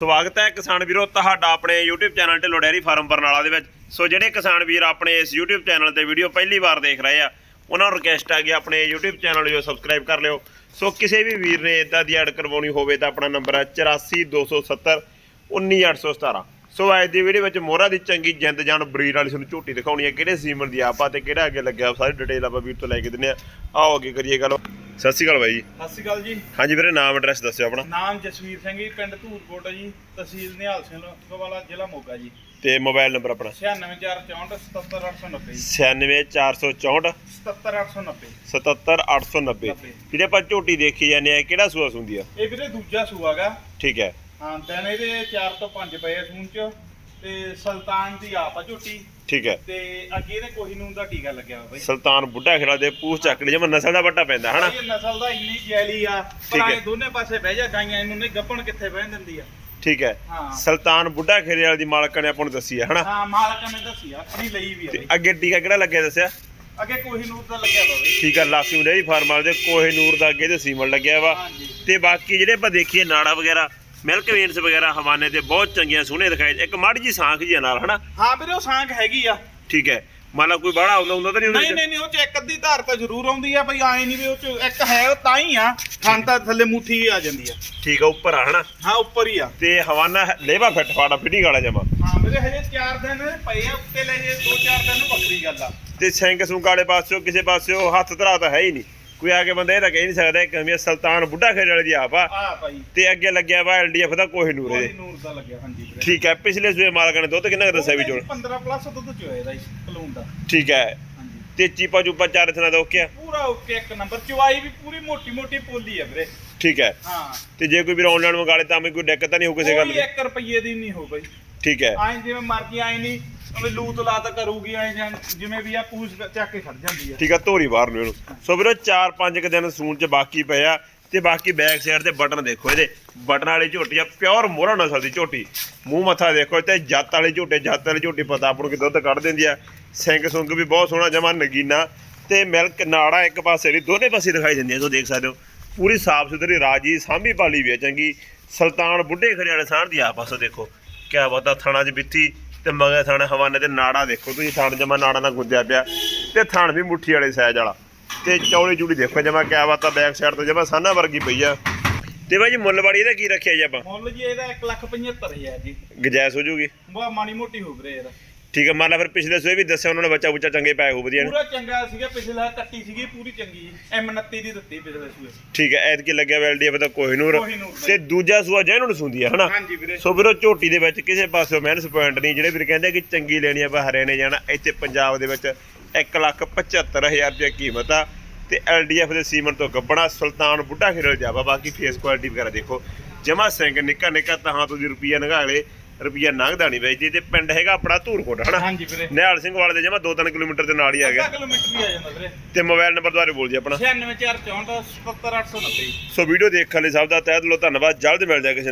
ਸਵਾਗਤ ਹੈ ਕਿਸਾਨ ਵੀਰੋ, ਤੁਹਾਡਾ ਆਪਣੇ YouTube channel Dhillon dairy farm Barnala ਦੇ ਵਿੱਚ। ਸੋ ਜਿਹੜੇ ਕਿਸਾਨ ਵੀਰ ਆਪਣੇ ਇਸ YouTube ਚੈਨਲ ਤੇ ਵੀਡੀਓ ਪਹਿਲੀ ਵਾਰ ਦੇਖ ਰਹੇ ਆ, ਉਹਨਾਂ ਨੂੰ ਰਿਕਵੈਸਟ ਆ ਕਿ ਆਪਣੇ YouTube ਚੈਨਲ ਨੂੰ ਸਬਸਕ੍ਰਾਈਬ ਕਰ ਲਿਓ। ਸੋ ਕਿਸੇ ਵੀ ਵੀਰ ਨੇ ਇਦਾਂ ਦੀ ਐਡ ਕਰਵਾਉਣੀ ਹੋਵੇ ਤਾਂ ਆਪਣਾ ਨੰਬਰ ਹੈ 8427 19817 ਸੋ ਅੱਜ ਦੀ ਵੀਡੀਓ ਵਿੱਚ ਮੋਹਰਾ ਦੀ ਚੰਗੀ ਜਿੰਦ ਜਾਨ ਬਰੀਡ ਵਾਲੀ ਤੁਹਾਨੂੰ ਝੋਟੀ ਦਿਖਾਉਣੀ ਹੈ, ਕਿਹੜੇ ਸੀਮਨ ਦੀ ਆਪਾ ਤੇ ਕਿਹੜਾ ਅੱਗੇ ਲੱਗਿਆ, ਸਾਰੀ ਡਿਟੇਲ ਆਪਾਂ ਵੀਰ ਤੋਂ ਲੈ ਕੇ ਦਿੰਦੇ ਆ ਆਓ ਅੱਗੇ ਕਰੀਏ ਗੱਲ। ਸਤਿ ਸ਼੍ਰੀ ਅਕਾਲ ਬਾਈ ਜੀ। ਸਤਿ ਸ਼੍ਰੀ ਅਕਾਲ ਜੀ। ਹਾਂਜੀ ਵੀਰੇ ਨਾਮ ਐਡਰੈਸ ਦੱਸਿਓ ਆਪਣਾ। ਨਾਮ ਜਸਵੀਰ ਸਿੰਘ ਜੀ ਪਿੰਡ ਧੂਰਕੋਟ ਜੀ ਤਹਿਸੀਲ ਨਿਹਾਲ ਸਿੰਘ ਵਾਲਾ ਜ਼ਿਲ੍ਹਾ ਮੋਗਾ ਜੀ। ਤੇ ਮੋਬਾਈਲ ਨੰਬਰ ਆਪਣਾ। 96464 77890 96464 77890 77890 ਜਿਹੜੇ ਆਪਾਂ ਝੋਟੀ ਦੇਖੀ ਜਾਂਦੇ ਆ ਕਿਹੜਾ ਸੂਆ ਸੁੰਦੀ ਆ? ਇਹ ਵੀਰੇ ਦੂਜਾ ਸੂਆਗਾ ਠੀਕ ਹੈ। ਹਾਂ ਦਿਨ ਇਹਦੇ 4 ਤੋਂ 5 ਪਏ ਸੂਨ ਚ ਤੇ ਸੁਲਤਾਨ ਦੀ ਆਪ ਆ ਝੋਟੀ। ਠੀਕ ਹੈ। ਤੇ ਅੱਗੇ ਇਹਦੇ ਕੋਹੀ ਨੂੰ ਦਾ ਟੀਕਾ ਲੱਗਿਆ ਵਾ ਬਈ। ਸੁਲਤਾਨ ਬੁੱਢਾ ਖੇੜਾ ਦੇ ਪੂਛ ਚੱਕੜੀ ਜਿਵੇਂ ਨਸਲ ਦਾ ਵੱਟਾ ਪੈਂਦਾ ਹਨਾ? ਇਹ ਨਸਲ ਦਾ ਇੰਨੀ ਜੈਲੀ ਆ ਠੀਕ ਪਰ ਹੈ। ਦੋਨੇ ਪਾਸੇ ਬਹਿ ਜਾ ਗਾਈਆਂ ਇਹਨੂੰ ਨਹੀਂ ਗੱਪਣ ਕਿੱਥੇ ਬਹਿਣ ਦਿੰਦੀ ਆ। ਠੀਕ ਹੈ। ਹਾਂ। ਸੁਲਤਾਨ ਬੁੱਢਾ ਖੇੜੇ ਵਾਲੀ ਦੀ ਮਾਲਕ ਨੇ ਆਪਾਂ ਨੂੰ ਦੱਸੀ ਹੈ ਹਨਾ? ਹਾਂ ਮਾਲਕ ਨੇ ਦੱਸੀ ਆ ਆਪਣੀ ਲਈ ਵੀ ਆ ਤੇ ਬਈ। ਅੱਗੇ ਟੀਕਾ ਕਿਹੜਾ ਲੱਗਿਆ ਦੱਸਿਆ? ਅੱਗੇ ਕੋਹੀ ਨੂੰ ਦਾ ਲੱਗਿਆ ਵਾ ਬਈ। ਠੀਕ ਹੈ ਲਾਸੀ ਡੇਰੀ ਫਾਰਮ ਵਾਲੇ ਦੇ ਕੋਹੇ ਨੂਰ ਦਾ ਅੱਗੇ ਤੇ ਸੀਮਨ ਲੱਗਿਆ ਵਾ। ਹਾਂਜੀ। ਤੇ ਬਾਕੀ ਜਿਹੜੇ ਆਪਾਂ ਦੇਖੀਏ ਨਾੜਾ ਵਗੈਰਾ ਮਿਲਕ ਵੇਨਸ ਵਗੈਰਾ ਹਵਾਨੇ ਤੇ ਬਹੁਤ ਚੰਗੀਆਂ ਸੋਹਣੇ ਦਿਖਾਏ ਇੱਕ ਮਾੜੀ ਜੀ ਸਾਂਖ ਜੀ ਆ ਨਾਲ ਹਨਾ? ਹਾਂ ਵੀਰੇ ਉਹ ਸਾਂਕ ਹੈਗੀ ਆ। ਠੀਕ ਹੈ। ਮੰਨ ਲਾ ਕੋਈ ਬਾਹਲਾ ਆਉਂਦਾ ਹੁੰਦਾ ਤਾਂ ਨਹੀਂ ਨਹੀਂ ਨਹੀਂ ਨਹੀਂ ਉਹ ਚ ਇੱਕ ਅੱਧੀ ਧਾਰ ਤਾਂ ਜ਼ਰੂਰ ਆਉਂਦੀ ਆ ਬਈ ਆਏ ਨਹੀਂ ਵੀ ਉਹ ਚ ਇੱਕ ਹੈ ਉਹ ਤਾਂ ਹੀ ਆ ਤਾਂ ਥੱਲੇ ਮੁੱਠੀ ਆ ਜਾਂਦੀ ਆ। ਠੀਕ ਆ ਉੱਪਰ ਆ ਹਨਾ? ਹਾਂ ਉੱਪਰ ਹੀ ਆ। ਤੇ ਹਵਾਨਾ ਲੇਵਾ ਫਿੱਟ ਫਾੜਾ ਫਿਟਿੰਗ ਵਾਲਾ ਜਮਾ। ਹਾਂ ਵੀਰੇ ਹਜੇ 4 ਦਿਨ ਪਏ ਆ ਉੱਤੇ ਲੈ ਜੇ 2-4 ਦਿਨ ਨੂੰ ਵੱਖਰੀ ਗੱਲ ਆ। ਤੇ ਸਿੰਘ ਸੁੰਗ ਵਾਲੇ ਪਾਸਿਓ ਕਿਸੇ ਪਾਸਿਓ ਹੱਥ ਧਰਾ ਤਾਂ ਹੈ ਹੀ ਨਹੀਂ। ਕੋਈ ਆ ਕੇ ਬੰਦਾ ਇਹ ਤਾਂ ਕਹਿ ਨਹੀਂ ਸਕਦਾ ਕਿ ਹਮੇ ਸੁਲਤਾਨ ਬੁੱਢਾ ਖੇਡ ਵਾਲੇ ਦੀ ਆਪ ਆ। ਆ ਭਾਈ। ਤੇ ਅੱਗੇ ਲੱਗਿਆ ਵਾ ਐਲਡੀਐਫ ਦਾ ਕੋਈ ਇਹਦੇ ਨੂਰ ਦਾ ਲੱਗਿਆ ਹਾਂਜੀ ਵੀਰੇ। ਠੀਕ ਹੈ ਪਿਛਲੇ ਸੂਏ ਮਾਲਕਾਂ ਨੇ ਦੁੱਧ ਕਿੰਨਾ ਕੁ ਦੱਸਿਆ ਵੀ ਚੋਣ? 15 ਪਲੱਸ ਦੁੱਧ ਚ ਹੋਇਆ ਦਾ ਕਲੂਨ ਦਾ। ਠੀਕ ਹੈ। ਹਾਂਜੀ। ਤੇ ਚੀਪਾ ਚੂਪਾ ਚਾਰ ਥਣਾ ਦਾ ਓਕੇ ਆ? ਪੂਰਾ ਓਕੇ ਇੱਕ ਨੰਬਰ। ਚਵਾਈ ਵੀ ਪੂਰੀ ਮੋਟੀ ਮੋਟੀ ਪੋਲੀ ਆ ਵੀਰੇ। ਠੀਕ ਹੈ। ਹਾਂ। ਤੇ ਜੇ ਕੋਈ ਵੀਰ ਆਨਲਾਈਨ ਮੰਗਾ ਲੇ ਤਾਂ ਵੀ ਕੋਈ ਦਿੱਕਤ ਤਾਂ ਨਹੀਂ ਹੋ ਕਿਸੇ ਗੱਲ ਕੋਈ ਦੀ? 1 ਰੁਪਏ ਦੀ ਨਹੀਂ ਹੋ ਬਈ। ਠੀਕ ਹੈ। ਆਏ ਜਿਵੇਂ ਮਰਜ਼ੀ ਆਏ ਨਹੀਂ। ਉਹ ਲੂਤ ਲਾਤ ਕਰੂਗੀ ਆਏ ਜਿਵੇਂ ਵੀ ਆ, ਪੂਛ ਚੱਕ ਕੇ ਖੜ ਜਾਂਦੀ ਆ। ਠੀਕ ਆ, ਧੋਰੀ ਬਾਹਰ ਨੂੰ ਇਹਨੂੰ। ਸੋ ਵੀਰੋ 4-5 ਕੁ ਦਿਨ ਸੂਣ ਚ ਬਾਕੀ ਪਏ ਤੇ ਬਾਕੀ ਬੈਕ ਸਾਈਡ ਤੇ ਬਟਨ ਦੇਖੋ ਇਹਦੇ। ਬਟਨ ਵਾਲੀ ਝੋਟੀ ਆ ਪਿਓਰ ਮੋਹਰਾ ਨਸਲ ਦੀ ਝੋਟੀ। ਮੂੰਹ ਮੱਥਾ ਦੇਖੋ ਤੇ ਜੱਤ ਵਾਲੀ ਝੋਟੇ, ਜੱਤ ਵਾਲੀ ਝੋਟੀ ਪਤਾ ਆਪਾਂ ਨੂੰ ਕਿ ਦੁੱਧ ਕੱਢ ਦਿੰਦੀ ਆ। ਸਿੰਘ ਸੁੰਗ ਵੀ ਬਹੁਤ ਸੋਹਣਾ, ਜਮਾ ਨਗੀਨਾ। ਤੇ ਮਿਲਕ ਨਾੜਾ ਇੱਕ ਪਾਸੇ ਦੀ ਦੋਨੇ ਪਾਸੇ ਦਿਖਾਈ ਦਿੰਦੀ ਆ ਸੋ ਦੇਖ ਸਕਦੇ ਹੋ। ਪੂਰੀ ਸਾਫ਼ ਸੁਥਰੀ ਰਾਜੀ, ਸਾਂਭੀ ਪਾਲੀ ਵੀ ਆ, ਚੰਗੀ। ਸੁਲਤਾਨ ਬੁੱਢੇ ਖੜੇ ਵਾਲੇ ਸਾਹ ਦੀ ਆਪਸ ਦੇਖੋ। ਕਿਆ ਬਤਾ ਥਾਣਾ 'ਚ ਬਿੱਤੀ ਤੇ ਮਗਰ ਥਾਣ ਹਵਾਨੇ ਤੇ ਨਾੜਾ ਦੇਖੋ ਤੁਸੀਂ ਥਾਣ ਜਮਾ ਨਾੜਾ ਨਾਲ ਗੁੰਦਿਆ ਪਿਆ ਤੇ ਥਾਣ ਵੀ ਮੁੱਠੀ ਵਾਲੇ ਸਾਈਜ਼ ਵਾਲਾ। ਤੇ ਚੌੜੀ ਚੂੜੀ ਦੇਖੋ ਜਮਾ ਕਿਆ ਬਤਾ ਬੈਕ ਸਾਈਡ ਤੋਂ ਜਮਾ ਸਾਨਾ ਵਰਗੀ ਪਈ ਆ। ਤੇ ਬਾਈ ਜੀ ਮੁੱਲਵਾੜੀ ਇਹਦਾ ਕੀ ਰੱਖਿਆ ਜੀ ਆਪਾਂ? ਮੁੱਲ ਜੀ ਇਹਦਾ 175000 ਜੀ। ਗਜੈਸ ਹੋ ਜੂਗੀ? ਬਹੁਤ ਮਾੜੀ ਮੋਟੀ ਹੋ ਵੀਰੇ ਯਾਰ। ਠੀਕ ਹੈ ਮੰਨ ਲਾ ਫਿਰ ਪਿਛਲੇ ਸੋਏ ਵੀ ਦੱਸਿਆ ਉਹਨਾਂ ਨੇ ਬੱਚਾ ਬੁੱਚਾ ਚੰਗੇ ਪਾਏ ਹੋ ਵਧੀਆ ਨੇ? ਪੂਰਾ ਚੰਗਾ ਸੀਗਾ ਪਿਛਲਾ ਕੱਟੀ ਸੀਗੀ ਪੂਰੀ ਚੰਗੀ। ਐਮ 29 ਦੀ ਦਿੱਤੀ ਪਿਛਲੇ ਸੂਏ। ਠੀਕ ਹੈ ਐਤਕੀ ਲੱਗਿਆ ਵੈਲਡੀ ਪਤਾ ਕੋਹਿਨੂਰ ਕੋਹਿਨੂਰ। ਤੇ ਦੂਜਾ ਸੂਆ ਜੈਨੂਨ ਸੁੰਦੀ ਆ ਹਨਾ? ਹਾਂਜੀ ਵੀਰੇ। ਸੋ ਵੀਰੋ ਝੋਟੀ ਦੇ ਵਿੱਚ ਕਿਸੇ ਪਾਸਿਓਂ ਮਾਈਨਸ ਪੁਆਇੰਟ ਨਹੀਂ। ਜਿਹੜੇ ਵੀਰ ਕਹਿੰਦੇ ਕਿ ਚੰਗੀ ਲੈਣੀ ਆ ਆਪਾਂ ਹਰਿਆਣੇ ਜਾਣਾ ਇੱਥੇ ਪੰਜਾਬ ਦੇ ਵਿੱਚ 175000 ਰੁਪਏ ਕੀਮਤ ਆ। ਤੇ ਐਲਡੀਐਫ ਦੇ ਸੀਮਨ ਤੋਂ ਗੱਬਣਾ ਸੁਲਤਾਨ ਬੁੱਢਾ ਖੇਰਲ ਜਾਵਾ ਬਾਕੀ ਫੇਸ ਕੁਆਲਿਟੀ ਵਗੈਰਾ ਦੇਖੋ। ਜਮਾ ਸਿੰਘ ਨਿੱਕਾ ਨਿੱਕਾ ਤਹਾਂ ਤੋਂ ਦੀ ਰੁਪਈਆ ਨਗਾਲੇ ਰੁਪਈਆ ਨਗਦਾ ਨਹੀਂ ਵੇਚਦੀ ਤੇ ਪਿੰਡ ਹੈਗਾ ਆਪਣਾ ਧੂਰਕੋਟ ਹਨਾ? ਹਾਂਜੀ ਵੀਰੇ। ਨਿਹਾਲ ਸਿੰਘ ਵਾਲੇ ਦੇ ਜਮਾ 2-3 ਕਿਲੋਮੀਟਰ ਦੇ ਨਾਲ ਹੀ ਆ ਗਿਆ। ਕਿਲੋਮੀਟਰ ਵੀ ਆ ਜਾਂਦਾ ਵੀਰੇ। ਤੇ ਮੋਬਾਈਲ ਨੰਬਰ ਦੁਆਰੇ ਬੋਲ ਜੀ ਆਪਣਾ। 96464 77890 ਸੋ ਵੀਡੀਓ ਦੇਖਣ ਲਈ ਸਭ ਦਾ ਤਹਿ ਦਿਲੋਂ ਧੰਨਵਾਦ। ਜਲਦ ਮਿਲ ਜਾ ਕਿਸੇ